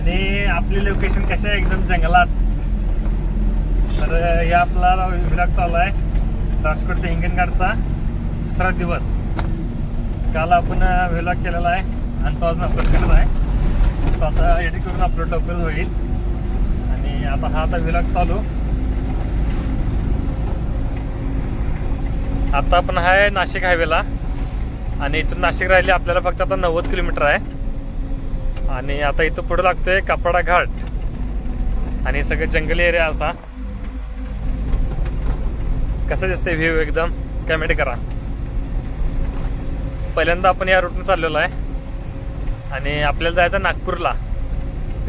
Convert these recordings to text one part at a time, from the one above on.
आणि आपली लोकेशन कशी आहे? एकदम जंगलात. तर हे आपला विभाग चालू आहे. राजकोट ते हिंगणघाटचा दुसरा दिवस. काल आपण व्हिलॉग केलेला आहे. आणि तो अजून अपलोड करत आहे. तो आता एडिट करून अपलोड लवकर होईल. आणि आता हा आता व्हिलॉग चालू. आता आपण आहे नाशिक हायवेला आणि इथून नाशिक राहिले आपल्याला फक्त आता नव्वद किलोमीटर आहे. आणि आता इथं पुढे लागतोय कापडा घाट आणि सगळं जंगली एरिया असा. कसं दिसतंय व्ह्यू एकदम? कमेंट करा. पहिल्यांदा आपण या रूटने चाललेलो आहे. आणि आपल्याला जायचं नागपूरला.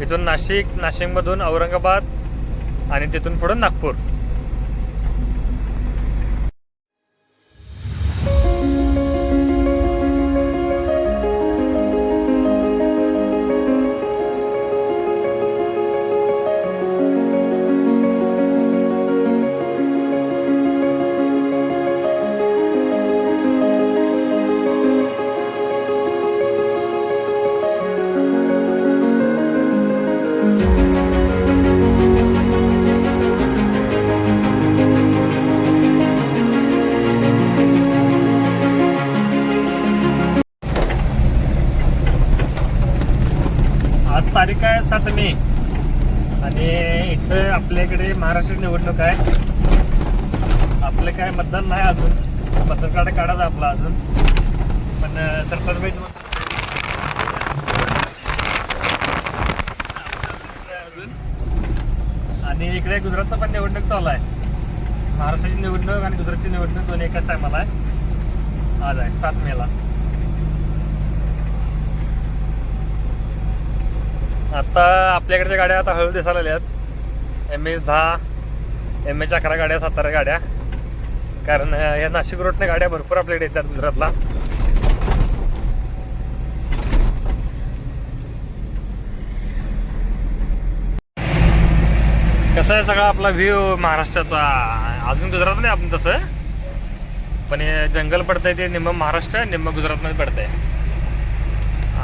इथून नाशिक नाशिकमधून औरंगाबाद आणि तिथून पुढं नागपूर. आणि इथं आपल्याकडे महाराष्ट्र निवडणूक आहे. आपलं काय मतदान नाही अजून. मतदान कार्ड काढायचं आपलं अजून. पण सरपंच बाई आणि इकडे गुजरातचा पण निवडणूक चालू आहे. महाराष्ट्राची निवडणूक आणि गुजरातची निवडणूक दोन्ही एकाच टायमाला आहे. आज आहे सात मेला. आता आपल्याकडच्या गाड्या आता हळू दिसायला आहेत एम एच दहा एम एच अकरा गाड्या सातारा गाड्या. कारण या नाशिक रोडने गाड्या भरपूर आपल्याकडे येतात गुजरातला. कसं आहे सगळा आपला व्ह्यू महाराष्ट्राचा? अजून गुजरात नाही आपण तसं. पण हे जंगल पडतंय ते निम्म महाराष्ट्र निम्म गुजरातमध्ये पडतंय.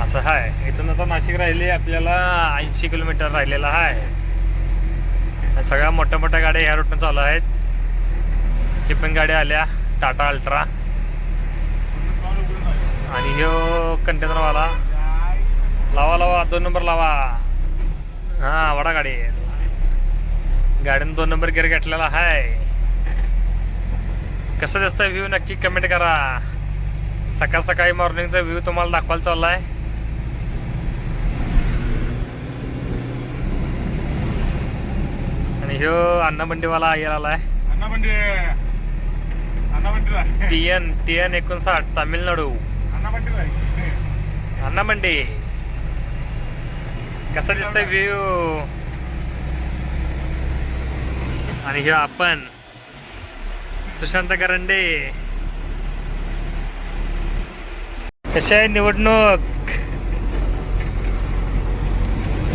असं आहे इथून आता नाशिक राहिले आपल्याला ऐंशी किलोमीटर राहिलेला आहे सगळ्या मोठ्या मोठ्या गाड्या ह्या रूटनं चालू आहेत. ही गाड्या आल्या टाटा अल्ट्रा. आणि ह्यो कंटेनरवाला. लावा लावा दोन नंबर लावा. हां वडा गाडी. गाडीनं दोन नंबर गिअर घेतलेला आहे कसं दिसतं व्ह्यू नक्की कमेंट करा. सकाळ सकाळी मॉर्निंगचा व्ह्यू तुम्हाला दाखवायला चाललाय. आहे ह्यो अन्नबंडीवाला येर आलाय. अण्णा बंडी अण्णा एन टी एन एकोणसाठ तामिळनाडू. अण्णा बंडीला अन्नमंडी कसा दिसतोय व्ह्यू आणि ह्यो आपण सुशांत करंडे. कशी आहे निवडणूक?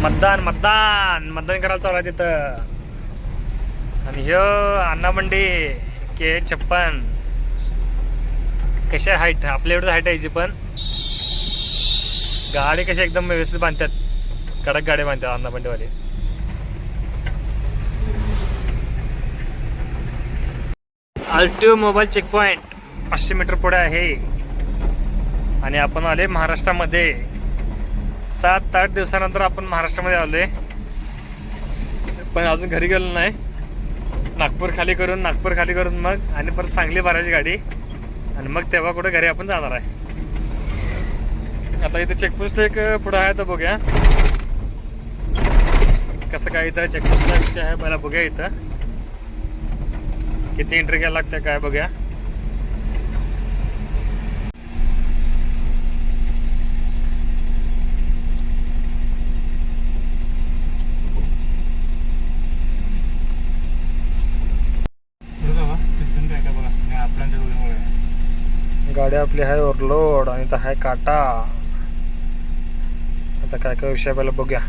मतदान मतदान. मतदान करायला चालू आहे तिथं. आणि ह्यो अण्णा मंडी के छप्पन. कशा हाईट आपल्या एवढं हाईट आहे पण. गाडी कशी एकदम व्यवस्थित बांधतात. कडक गाडी बांधतात अण्णा मंडीवाले. अल्टिओ मोबाईल चेक पॉईंट पाचशे मीटर पुढे आहे. आणि आपण आले महाराष्ट्रामध्ये. सात आठ दिवसानंतर आपण महाराष्ट्रामध्ये आलोय. पण अजून घरी गेलो नाही. नागपूर खाली करून नागपूर खाली करून मग आणि परत सांगली भरायची गाडी. आणि मग तेव्हा कुठे घरी आपण जाणार आहे. आता इथे चेकपोस्ट एक पुढं आहे तर बघूया. कसं काय इथं चेकपोस्टचा विषय आहे मला बघूया इथं. किती एंट्री घ्यायला लागते काय बघूया पुढे जावा सिस्टम काय काय बघा नाही आपल्याच्या डोळ्यामुळे गाडी आपली आहे ओव्हरलोड आणि तर आहे काटा. आता काय काय विषय पहिला बघूया.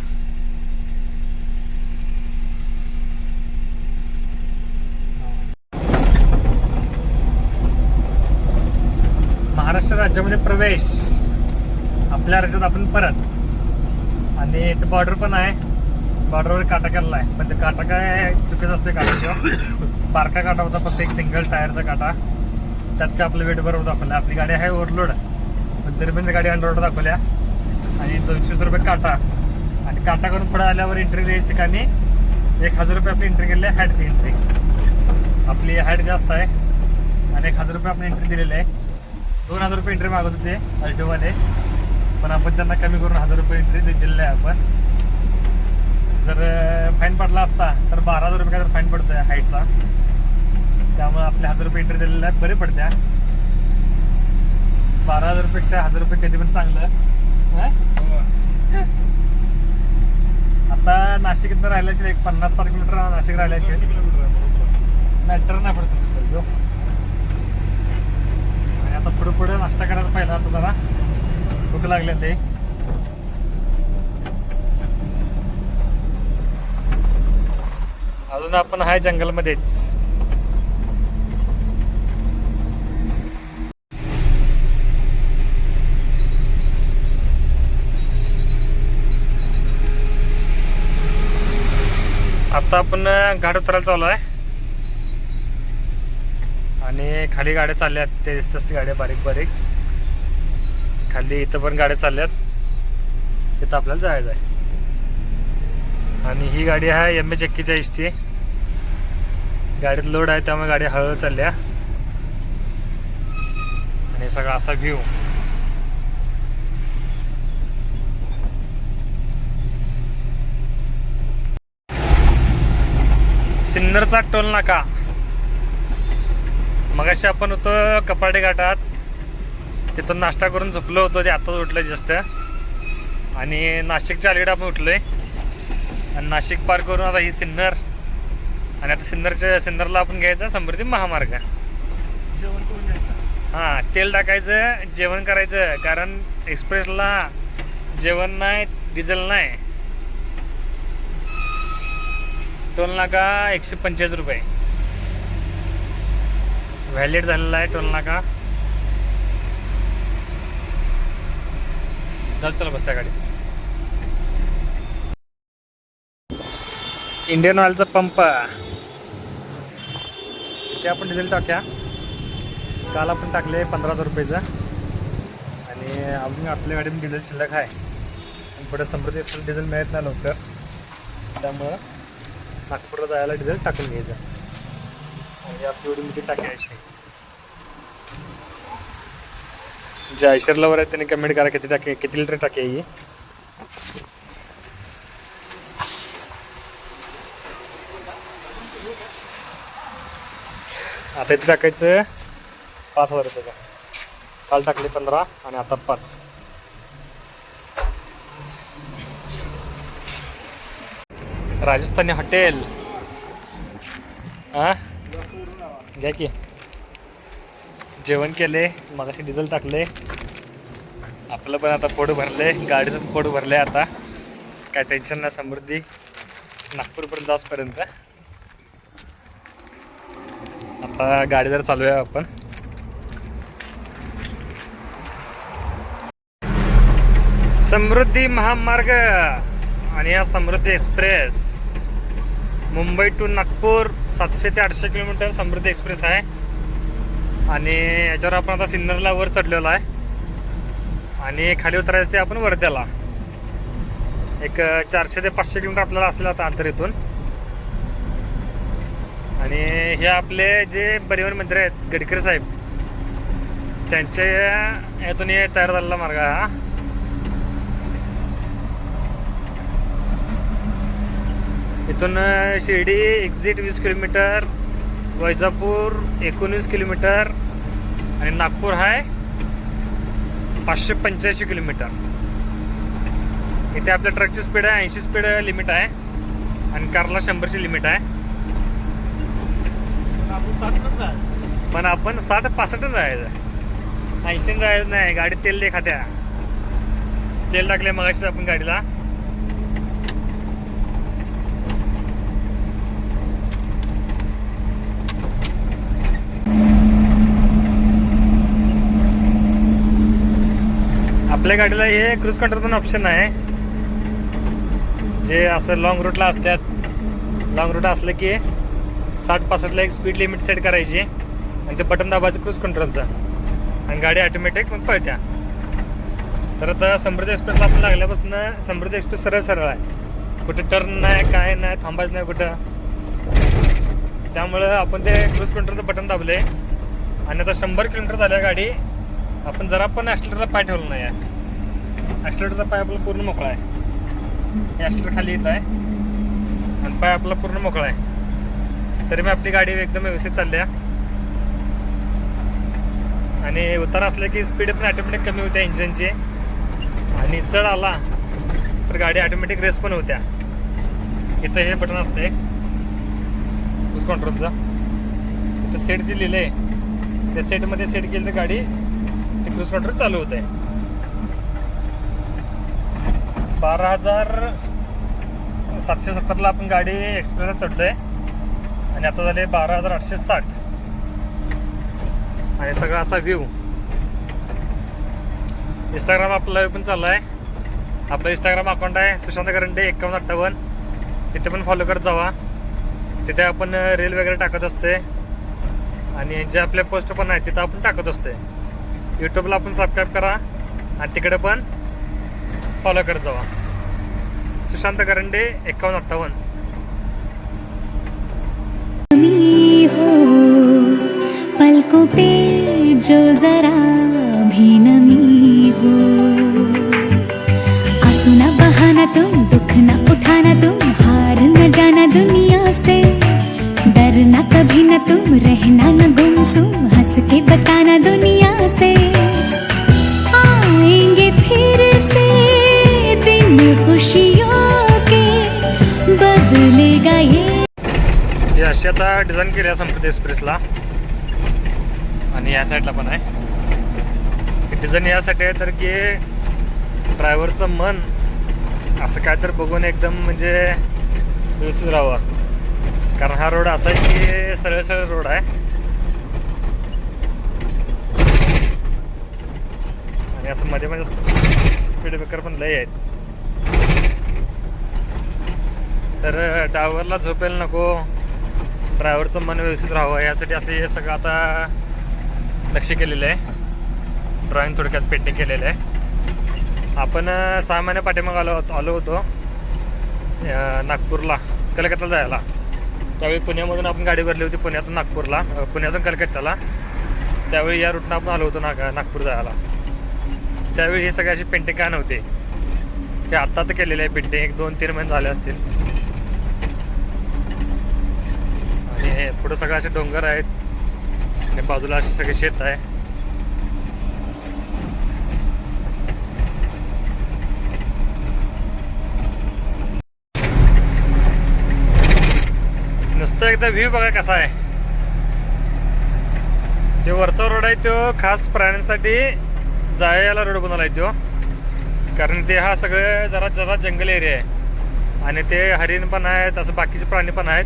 महाराष्ट्र राज्यामध्ये प्रवेश. आपल्या राज्यात आपण परत. आणि इथं बॉर्डर पण आहे. बॉर्डरवर काटा केलेला आहे. पण ते काटा काय चुकीचं असते काटा किंवा? बारका काटा होता फक्त एक सिंगल टायरचा काटा. त्यात काय आपलं वेट बरोबर दाखवलं. आपली गाडी आहे ओव्हरलोड पण तरी पण गाडी अंडरलोड दाखवल्या. आणि दोनशे वीस रुपये काटा. आणि काटा करून पुढे आल्यावर एंट्री द्यायच्या ठिकाणी एक हजार रुपये आपली एंट्री केलेली आहे हाईटची एंट्री आपली हाईट जास्त आहे. आणि एक हजार रुपये आपण एंट्री दिलेली आहे. दोन हजार रुपये एंट्री मागत होते अल्टोवाले पण आपण त्यांना कमी करून हजार रुपये एंट्री दिलेली आहे आपण. जर फाईन पडला असता तर बारा हजार रुपये काय फाईन पडतोय हाईटचा त्यामुळे आपले हजार रुपये एंट्री दिलेलं आहे बरे पडत्या. बारा हजार रुपयेपेक्षा हजार रुपये कधी पण चांगलं. हं? आता नाशिक इथं राहिल्याशी एक पन्नास साठ किलोमीटर नाशिक बरोबर. मॅटर नाही पडत तो आणि आता पुढे पुढे नाश्ता करायला पाहिजे आता जरा. भूक लागलेली आहे अजून आपण आहे जंगलमध्येच. आता आपण घाट उतरायला चालू आहे आणि खाली गाड्या चालल्या आहेत ते दिसत असते गाड्या बारीक बारीक. खाली इथं पण गाड्या चालल्यात. तिथं आपल्याला जायचं आहे. आणि ही गाडी आहे एम एच एक्केचाळीसची गाडीत लोड आहे त्यामुळे गाडी हळूहळू चालल्या. आणि सगळा असा व्ह्यू सिन्नरचा टोल नाका. मगाशी आपण होतो कपाडे घाटात. तिथून नाश्ता करून झोपलो होतो ते आत्ताच उठलं जस्ट. आणि नाशिकच्या अलीकडे आपण उठलोय. आणि नाशिक पार करून आता ही सिन्नर. आणि आता सिन्नरच्या सिन्नरला आपण घ्यायचा समृद्धी महामार्ग. जेवण हां तेल टाकायचं जेवण करायचं. कारण एक्सप्रेसला जेवण नाही डिझेल नाही. टोल नाका एकशे पंचेचाळीस रुपये. व्हॅलिड झालेला आहे टोल नाका. चल चला बस त्या गाडी इंडियन ऑइलचा पंप ते आपण डिझेल टाक्या. काल आपण टाकले पंधरा हजार रुपयेचा. आणि अजून आपल्या गाडीमध्ये डिझेल शिल्लक आहे. आणि पुढे समृद्धी डिझेल मिळत नाही लवकर. त्यामुळं नागपूरला जायला डिझेल टाकून घ्यायचं. आणि आपली एवढी मोठी टाकी जे आयशरला वर आहे त्याने कमेंट करा किती टाके किती लिटर टाकी आहे ही. आता इथे टाकायचं पाच हजार रुपयाचा काल टाकले पंधरा आणि आता पाच. राजस्थानी हॉटेल. हा घ्या की. जेवण केले मगाशी डिझेल टाकले. आपलं पण आता पोट भरले गाडीचं पण पोट भरले आता. काय टेन्शन नाही समृद्धी. नागपूरपर्यंत जाऊपर्यंत आता गाडी जर चालू आहे आपण. समृद्धी महामार्ग आणि हा समृद्धी एक्सप्रेस. मुंबई टू नागपूर सातशे ते आठशे किलोमीटर समृद्धी एक्सप्रेस आहे. आणि याच्यावर आपण आता सिन्नरला वर चढलेलो आहे. आणि खाली उतरायचं ते आपण वर्ध्याला. एक चारशे ते पाचशे किलोमीटर आपल्याला असलं आता अंतर इथून. आणि हे आपले जे परिवहन मंत्री आहेत गडकरी साहेब त्यांच्या यातून हे तयार झालेला मार्ग हा. इथून शिर्डी एक्झिट वीस किलोमीटर वैजापूर एकोणीस किलोमीटर आणि नागपूर आहे पाचशे पंच्याऐंशी किलोमीटर. इथे आपल्या ट्रकची स्पीड आहे ऐंशी स्पीड लिमिट आहे आणि कारला शंभरची लिमिट आहे. पण आपण साठ पासष्ट जायचं ऐंशी जायचं नाही गाडी तेल दे खात्या तेल टाकले मगाशीच आपण गाडीला. आपल्या गाडीला हे क्रूज कंट्रोल पण ऑप्शन आहे. जे असं लॉंग रूटला असतात. लॉंग रूट असलं की साठ पासष्टला एक स्पीड लिमिट सेट करायची. आणि ते बटन दाबायचं क्रूज कंट्रोलचं आणि गाडी ऑटोमॅटिक मग पळत्या. तर आता समृद्धी एक्सप्रेसला आपण लागल्यापासून समृद्धी एक्सप्रेस सरळ सरळ आहे. कुठे टर्न नाही काय नाही थांबायचं नाही कुठं. त्यामुळं आपण ते क्रूज कंट्रोलचं बटन दाबले. आणि आता शंभर किलोमीटर झाल्या गाडी. आपण जरा पण ॲक्सिलेटरला पाय ठेवलं नाही आहे. ॲक्सिलेटरचा पाय आपला पूर्ण मोकळा आहे. हे खाली येत आहे. आणि पाय आपला पूर्ण मोकळा आहे. तरी मी आपली गाडी एकदम व्यवस्थित चालली आहे. आणि उतार असलं की स्पीड पण ऑटोमॅटिक कमी होत्या इंजिनची आणि चढ आला तर गाडी ऑटोमॅटिक रेस पण होत्या. इथं हे बटन असते क्रूज कंट्रोलचं इथं सेट जे लिहिलं आहे त्या सेटमध्ये सेट केली तर गाडी ते क्रूज कंट्रोल चालू होत. आहे बारा हजार सातशे सत्तरला आपण गाडी एक्सप्रेसला आहे आणि आता झाले बारा हजार आठशे साठ. आणि सगळा असा व्ह्यू इंस्टाग्राम आपला पण चालला आहे आपलं इंस्टाग्राम अकाउंट आहे सुशांत करंडे एकावन्न अठ्ठावन्न. तिथे पण फॉलो करत जावा. तिथे आपण रील वगैरे टाकत असते आणि जे आपले पोस्ट पण आहेत तिथं आपण टाकत असते यूट्यूबला आपण सबस्क्राईब करा. आणि तिकडे पण फॉलो करत जावा. सुशांत करंडे एकावन्न अठ्ठावन्न. हो पलकों पे जो जरा भी नमी हो. आंसू न बहाना तुम दुख न उठाना तुम हार न जाना दुनिया से. डरना कभी न तुम रहना न गुमसुम अशी आता डिझाईन केली आहे समृद्धी एक्सप्रेसला आणि या साईडला पण आहे. डिझाईन यासाठी आहे तर की ड्रायव्हरचं मन असं काय तर बघून एकदम म्हणजे व्यवस्थित राहावं. कारण हा रोड असा आहे की सरळ सरळ रोड आहे. आणि असं मध्ये मध्ये स्पीड ब्रेकर पण लय आहेत. तर ड्रायव्हरला झोपेल नको. ड्रायव्हरचं मन व्यवस्थित राहावं यासाठी असं हे सगळं आता लक्ष केलेलं आहे. ड्रॉइंग थोडक्यात पेंटिंग केलेलं आहे. आपण सहा महिन्या पाठीमाग आलो होतो आलो होतो नागपूरला कलकत्ता जायला. त्यावेळी पुण्यामधून आपण गाडी भरली होती पुण्यातून नागपूरला पुण्यातून कलकत्त्याला. त्यावेळी या रूटनं आपण आलो होतो नाग नागपूर जायला. त्यावेळी हे सगळ्याची अशी पेंटिंग काय नव्हते? हे आत्ता तर केलेलं आहे पेंटिंग एक दोन तीन महिने झाले असतील आणि हे पुढं सगळं असे डोंगर आहेत. आणि बाजूला असे सगळे शेत आहे. नुसतं एकदा व्ह्यू बघा कसा आहे. ते वरचा रोड आहे तो खास प्राण्यांसाठी जायला रोड बनवला आहे तो. कारण ते हा सगळं जरा जरा जंगल एरिया आहे. आणि ते हरिण पण आहेत असं बाकीचे प्राणी पण आहेत.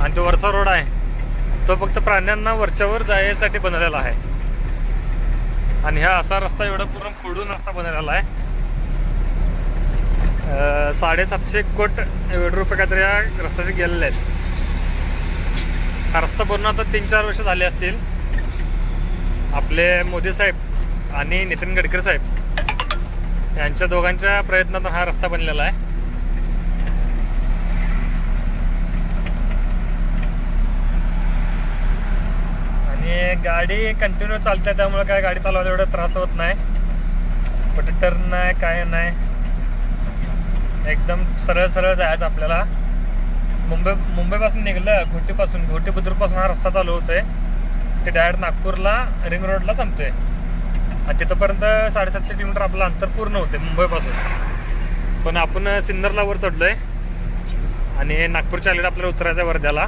आणि तो वरचा रोड आहे तो फक्त प्राण्यांना वरच्यावर जायसाठी बनवलेला आहे. आणि हा असा रस्ता एवढा पूर्ण फोडून रस्ता बनवलेला आहे. साडेसातशे कोट एवढे रुपये काहीतरी या रस्त्याचे गेलेले आहेत. हा रस्ता बनवून आता तीन चार वर्ष झाले असतील. आपले मोदी साहेब आणि नितीन गडकरी साहेब यांच्या दोघांच्या प्रयत्नातून हा रस्ता बनलेला आहे आणि गाडी कंटिन्यू चालते त्यामुळे काय गाडी चालवायला एवढा त्रास होत नाही. कुठे टर्न नाही काय नाही. एकदम सरळ सरळ जायचं आपल्याला. मुंबई मुंबईपासून निघलं घोटीपासून घोटी बुद्रुकपासून हा रस्ता चालू होतोय. ते डायरेक्ट नागपूरला रिंग रोडला संपतोय. आणि तिथंपर्यंत साडेसातशे किलोमीटर आपलं अंतर पूर्ण होते मुंबईपासून. पण आपण सिन्नरला वर चढलोय. आणि नागपूरच्या अलीकडे आपल्याला उतरायचं आहे वर्ध्याला.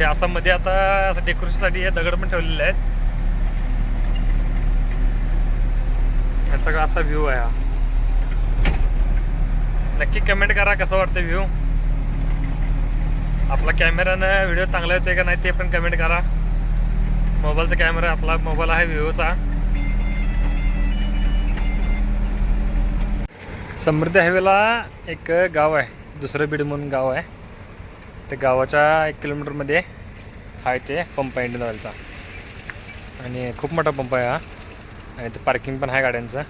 हे आसाममध्ये आता असं डेकोरेशनसाठी हे दगड पण ठेवलेले आहेत. हा सगळा असा व्ह्यू आहे हा. नक्की कमेंट करा कसं वाटतं व्ह्यू आपला कॅमेरानं व्हिडिओ चांगला येतोय का नाही ते पण कमेंट करा. मोबाईलचा कॅमेरा आपला मोबाईल आहे व्हिओचा समृद्धी हायवेला एक गाव आहे दुसरं बीड म्हणून गाव आहे. ते गावाच्या एक किलोमीटरमध्ये आहे ते पंप आहे इंडियन ऑइलचा आणि खूप मोठा पंप आहे हा. आणि इथे पार्किंग पण आहे गाड्यांचं.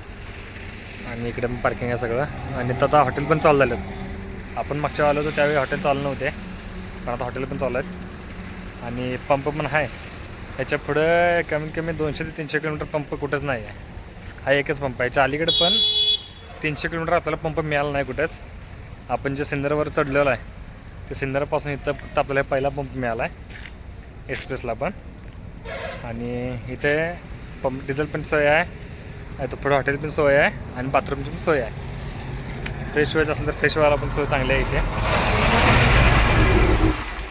आणि इकडे पण पार्किंग आहे सगळं. आणि तर आता हॉटेल पण चालू झालं आपण मागच्या आलो होतो त्यावेळी हॉटेल चालू नव्हते. पण आता हॉटेल पण चालू आहेत. आणि पंप पण आहे. ह्याच्या पुढं कमीत कमी दोनशे ते तीनशे किलोमीटर पंप कुठंच नाही आहे. हा एकच पंप आहे. याच्या अलीकडे पण तीनशे किलोमीटर आपल्याला पंप मिळाला नाही कुठंच. आपण जे सिंदरवर चढलेलो आहे ते सिंदरपासून इथं फक्त आपल्याला पहिला पंप मिळाला आहे. एक्सप्रेसला पण. आणि इथे पंप डिझेल पण सोय आहे. आणि तो पुढं हॉटेल पण सोय आहे. आणि बाथरूमची पण सोय आहे. फ्रेश व्हायचं असेल तर फ्रेश व्हायला पण सोय चांगली आहे इथे.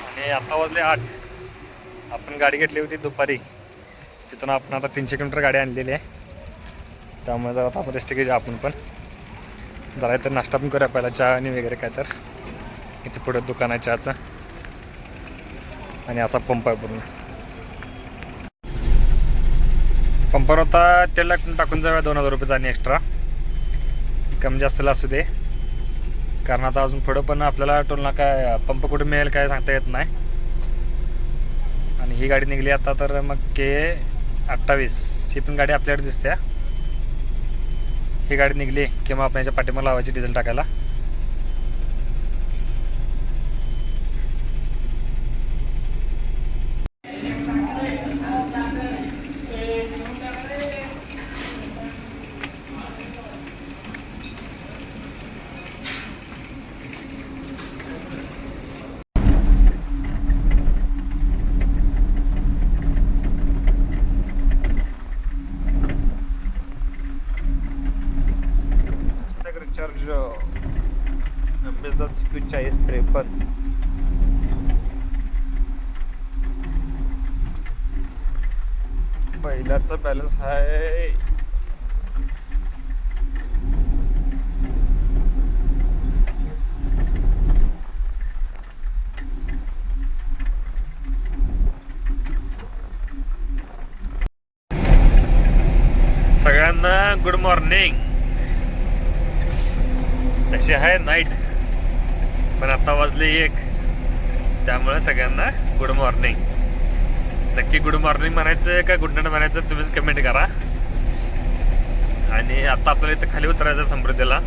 आणि आता वाजले आठ. आपण गाडी घेतली होती दुपारी. तिथून आपण आता तीनशे किलोमीटर गाडी आणलेली आहे. त्यामुळे जरा आता आपण रेस्ट घेऊया आपण पण. जरा तर नाश्ता पण करूया पहिला चहा आणि वगैरे काय तर. इथे पुढे दुकान आहे चहाचं आणि असा पंप आहे पूर्ण. पंपावर आता तेल टाकून जाऊया दोन हजार रुपये आणि एक्स्ट्रा कमी जास्तला असू दे. कारण आता अजून पुढं पण आपल्याला टोलना काय पंप कुठे मिळेल काय सांगता येत नाही. आणि ही गाडी निघली आता तर मग के अठ्ठावीस. ही पण गाडी आपल्याकडे दिसते. ही गाडी निघली किंवा आपण याच्या पाठीमाग लावायची डिझेल टाकायला. Ambassador Secure त्रेपन्न पहिल्याचा बॅलन्स आहे सगळ्यांना गुड मॉर्निंग तशी आहे नाईट पण आता वाजले एक. त्यामुळे सगळ्यांना गुड मॉर्निंग नक्की गुड मॉर्निंग म्हणायचं का गुड नाईट म्हणायचं तुम्हीच कमेंट करा. आणि आता आपल्याला इथं खाली उतरायचं समृद्धीला.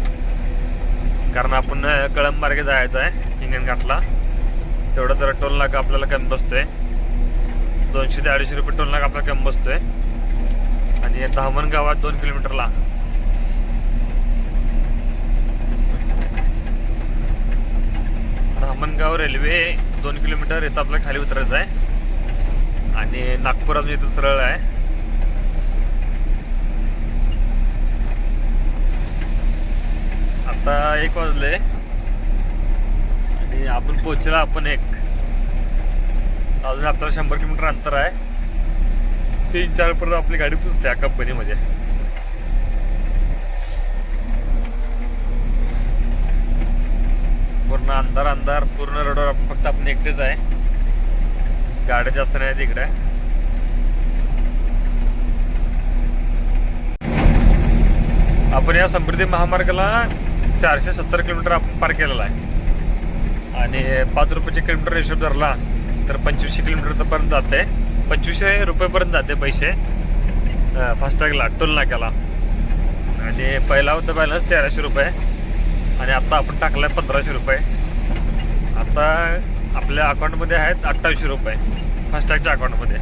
कारण आपण कळंब मार्गे जायचं आहे हिंगणघाटला तेवढं जरा टोल नाका आपल्याला कमी बसतोय. दोनशे ते अडीचशे रुपये टोल नाका आपल्याला कमी बसतोय. आणि धामण गावात दोन किलोमीटरला धामणगाव रेल्वे दोन किलोमीटर इथं आपल्याला खाली उतरायचं आहे. आणि नागपूर अजून इथं सरळ आहे. आता एक वाजले. आणि आपण पोहोचला आपण एक. अजून आपल्याला शंभर किलोमीटर अंतर आहे. तीन चार पर्यंत आपली गाडी पुसते या कंपनीमध्ये पूर्ण अंधार अंधार पूर्ण रोडवर आपण फक्त आपण एकटेच आहे. गाड्या जास्त नाही तिकडे आपण या समृद्धी महामार्गाला चारशे सत्तर किलोमीटर आपण पार केलेला आहे. आणि पाच रुपयाचे किलोमीटर हिशोब धरला तर पंचवीसशे किलोमीटर पर्यंत जाते. पंचवीसशे रुपयेपर्यंत जाते पैसे. फास्टॅगला टोल नाक्याला. आणि पहिला होता बॅलन्स तेराशे रुपये. आणि आता आपण टाकला आहे पंधराशे रुपये. आता आपल्या अकाउंटमध्ये आहेत अठ्ठावीसशे रुपये. फास्टॅगच्या अकाउंटमध्ये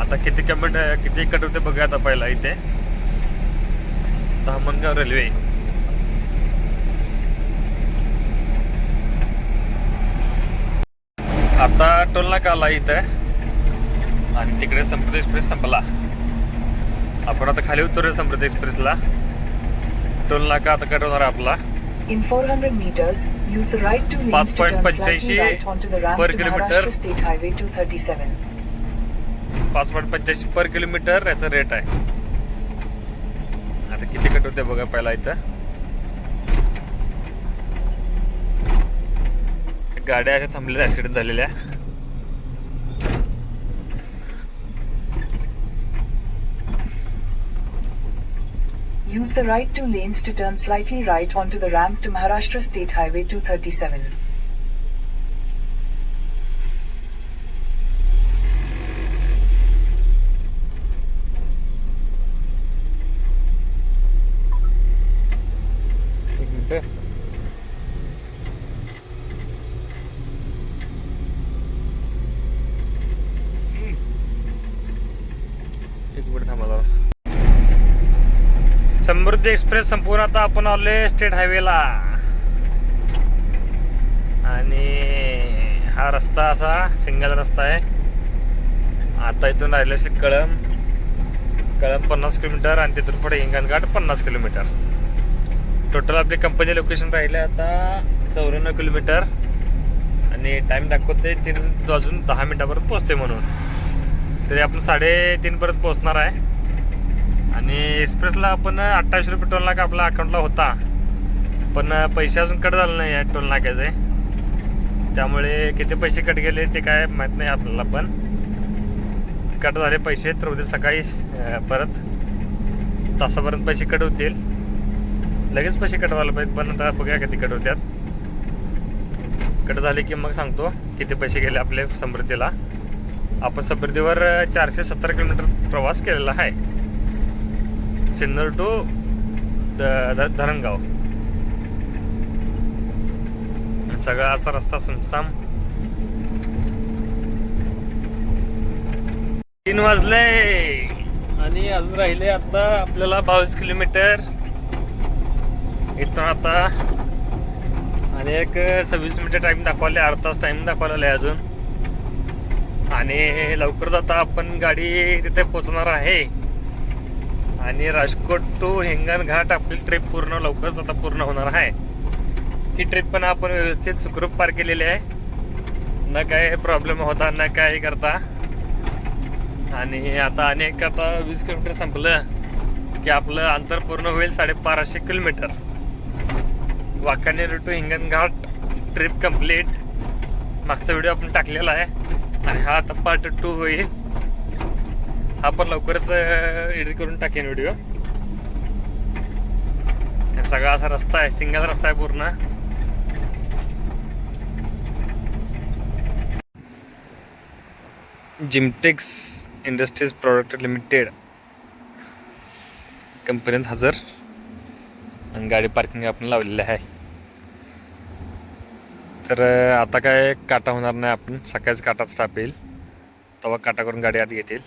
आता किती कमेंट किती कट होते बघूया आता पहिला इथे. धामणगाव रेल्वे आता टोल नाका आला इथं. आणि तिकडे समृद्धी एक्सप्रेस संपला. आपण आता खाली उतरूया समृद्धी एक्सप्रेसला टोल नाका आता कट होणार आपला. In 400 meters, use the right two lanes to turn slightly 5.85 right onto the ramp to. Maharashtra State Highway 237. पाच पॉईंट पंच्याऐंशी पर किलोमीटर याचा रेट आहे आता किती कट होते बघा पहिला इथं गाड्या अशा थांबलेल्या ऍक्सिडेंट झालेल्या Use the right two lanes to turn slightly right onto the ramp to Maharashtra State Highway 237. Samruddhi express संपूर्ण आता आपण आलोय स्टेट हायवेला. आणि हा रस्ता असा सिंगल रस्ता आहे. आता इथून राहिलं असेल कळम कळम पन्नास किलोमीटर आणि तिथून पुढे हिंगणघाट पन्नास किलोमीटर. टोटल आपली कंपनी लोकेशन राहिले आता चौऱ्याण्णव किलोमीटर. आणि टाईम दाखवते तीन वाजून दहा मिनटापर्यंत पोचते म्हणून. तरी आपण साडेतीनपर्यंत पोचणार आहे. आणि एक्सप्रेसला आपण अठ्ठावीस रुपये टोल नाका आपल्या अकाउंटला होता. पण पैसे अजून कट झाले नाही आहे टोल नाक्याचे. त्यामुळे किती पैसे कट गेले ते काय माहीत नाही आपल्याला पण. कट झाले पैसे तर उद्या सकाळी परत तासापर्यंत पैसे कट होतील. लगेच पैसे कटवायला पाहिजे पण आता बघूया किती कट होत्यात. कट झाले की मग सांगतो किती पैसे गेले आपले समृद्धीला. आपण समृद्धीवर चारशे सत्तर किलोमीटर प्रवास केलेला आहे. सिन्नर टू द- धरणगाव सगळा असा रस्ता सुमसाम तीन वाजले. आणि अजून राहिले आता आपल्याला बावीस किलोमीटर. इथून आता. आणि एक सव्वीस मिनिटं टाईम दाखवले अर्धा तास टाईम दाखवलेला आहे अजून. आणि लवकरच आता आपण गाडी तिथे पोचणार आहे. आणि राजकोट टू हिंगण घाट आपली ट्रिप पूर्ण लवकरच आता पूर्ण होणार आहे. ही ट्रिप पण आपण व्यवस्थित सुखरूप पार केलेली आहे. न काय प्रॉब्लेम होता न काय करता. आणि आता अनेक आता वीस किलोमीटर संपलं की आपलं अंतर पूर्ण होईल साडेबाराशे kilometre. Wankaner to Hinganghat trip complete मागचा व्हिडिओ आपण टाकलेला आहे. आणि हा आता पार्ट टू होईल. आपण लवकरच एडिट करून टाकेन व्हिडिओ सगळा असा रस्ता आहे सिंगल रस्ता आहे पूर्ण. जिमटेक्स इंडस्ट्रीज प्रोडक्ट लिमिटेड कंपनीत हजर. आणि गाडी पार्किंग आपण लावलेली आहे. तर आता काय काटा होणार नाही आपण. सकाळीच काटाच टापेल तेव्हा काटा करून गाडी आत घेतील.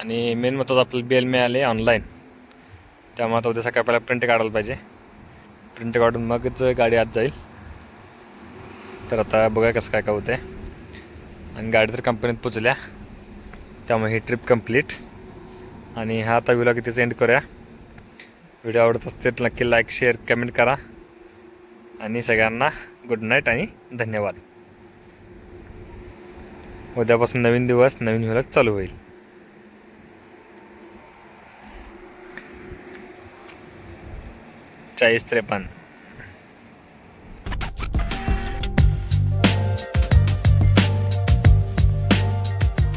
आणि मेन महत्त्वाचं आपल्याला बिल मिळाले ऑनलाईन त्यामुळे आता उद्या सकाळी पहिला प्रिंट काढायला पाहिजे. प्रिंट काढून मगच गाडी आत जाईल. तर आता बघा कसं काय काय होतं आणि गाडी तर कंपनीत पोचल्या. त्यामुळे ही ट्रिप कंप्लीट आणि हा आता व्हिडिओ कितीच एंड करूया. व्हिडिओ आवडत असते नक्की लाईक शेअर कमेंट करा. आणि सगळ्यांना गुड नाईट आणि धन्यवाद. उद्यापासून नवीन दिवस नवीन व्हिडिओ चालू होईल. चाळीस त्रेपन्न